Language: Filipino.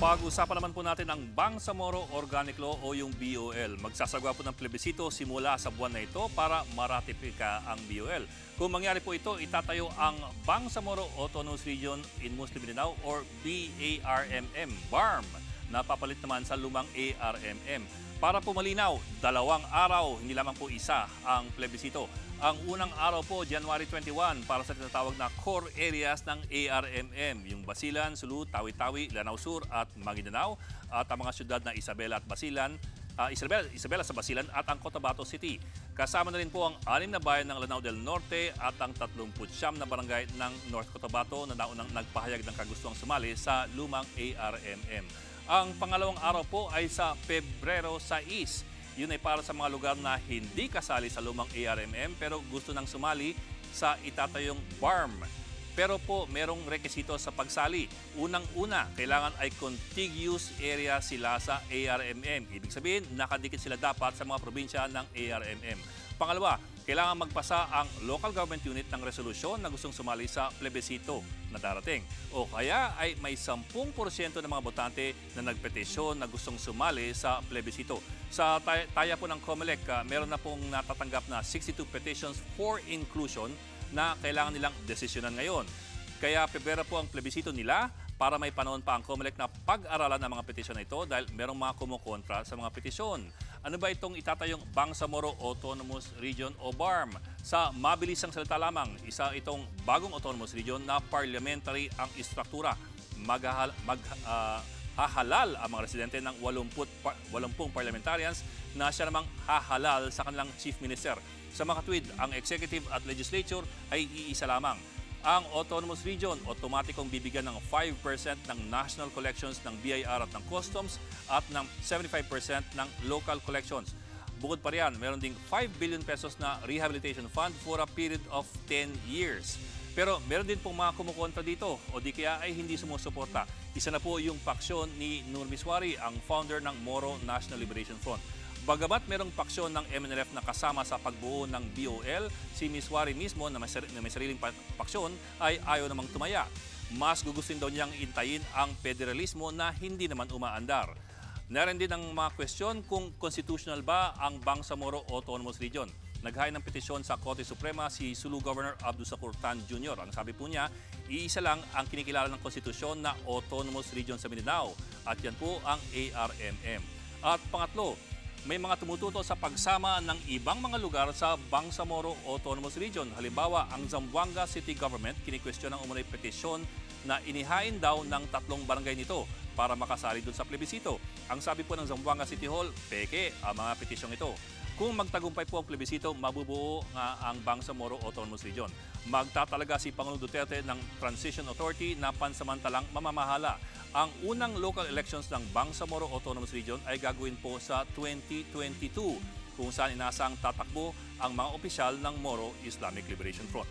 Pag-usapan naman po natin ang Bangsamoro Organic Law o yung BOL. Magsasagawa po ng plebisito simula sa buwan na ito para maratifika ang BOL. Kung mangyari po ito, itatayo ang Bangsamoro Autonomous Region in Muslim Mindanao or BARMM, BARM, na papalit naman sa lumang ARMM. Para po malinaw, dalawang araw, hindi lamang po isa ang plebisito. Ang unang araw po, January 21, para sa tinatawag na core areas ng ARMM, yung Basilan, Sulu, Tawi-Tawi, Lanao Sur at Maguindanao, at ang mga syudad na Isabela at Basilan, ah, Isabela, Isabela sa Basilan at ang Cotabato City. Kasama na rin po ang anim na bayan ng Lanao del Norte at ang 39 na barangay ng North Cotabato na naunang nagpahayag ng kagustuang sumali sa lumang ARMM. Ang pangalawang araw po ay sa Pebrero 6. Yun ay para sa mga lugar na hindi kasali sa lumang ARMM pero gusto nang sumali sa itatayong BARM. Pero po merong rekisito sa pagsali. Unang-una, kailangan ay contiguous area sila sa ARMM. Ibig sabihin, nakadikit sila dapat sa mga probinsya ng ARMM. Pangalawa, kailangan magpasa ang local government unit ng resolusyon na gustong sumali sa plebisito na darating. O kaya ay may 10% ng mga botante na nagpetisyon na gustong sumali sa plebisito. Sa tay- taya po ng COMELEC, ah, meron na pong natatanggap na 62 petitions for inclusion na kailangan nilang desisyonan ngayon. Kaya prepare po ang plebisito nila para may panahon pa ang COMELEC na pag-aralan ang mga petisyon na ito dahil merong mga kumukontra sa mga petisyon. Ano ba itong itatayong Bangsamoro Autonomous Region o BARM? Sa mabilisang salita lamang, isa itong bagong autonomous region na parliamentary ang istruktura. Maghahal, mag, ah, hahalal ang mga residente ng 80, pa- 80 parliamentarians na siya namang hahalal sa kanilang chief minister. Sa mga katwid, ang executive at legislature ay iisa lamang. Ang autonomous region, otomatikong bibigyan ng 5% ng national collections ng BIR at ng customs at ng 75% ng local collections. Bukod pa riyan, meron ding 5 billion pesos na rehabilitation fund for a period of 10 years. Pero meron din pong mga kumukontra dito o di kaya ay hindi sumusuporta. Isa na po yung paksyon ni Nur Miswari, ang founder ng Moro National Liberation Front. Bagamat merong paksyon ng MNLF na kasama sa pagbuo ng BOL, si Miswari mismo na may, na may sariling pa- paksyon ay ayaw namang tumaya. Mas gugustuhin daw niyang intayin ang federalismo na hindi naman umaandar. Narin din ang mga kwestiyon kung constitutional ba ang Bangsamoro Autonomous Region. Naghain ng petisyon sa Korte Suprema si Sulu Governor Abdul Sakur Tan Jr. Ang sabi po niya, iisa lang ang kinikilala ng konstitusyon na Autonomous Region sa Mindanao at yan po ang ARMM. At pangatlo, may mga tumututo sa pagsama ng ibang mga lugar sa Bangsamoro Autonomous Region. Halimbawa, ang Zamboanga City Government kinikwestiyon ng umunay petisyon na inihain daw ng tatlong barangay nito para makasali dun sa plebisito. Ang sabi po ng Zamboanga City Hall, peke ang mga petisyong ito. Kung magtagumpay po ang plebisito, mabubuo nga ang Bangsamoro Autonomous Region. Magtatalaga si Pangulong Duterte ng Transition Authority na pansamantalang mamamahala. Ang unang local elections ng Bangsamoro Autonomous Region ay gagawin po sa 2022 kung saan inasang tatakbo ang mga opisyal ng Moro Islamic Liberation Front.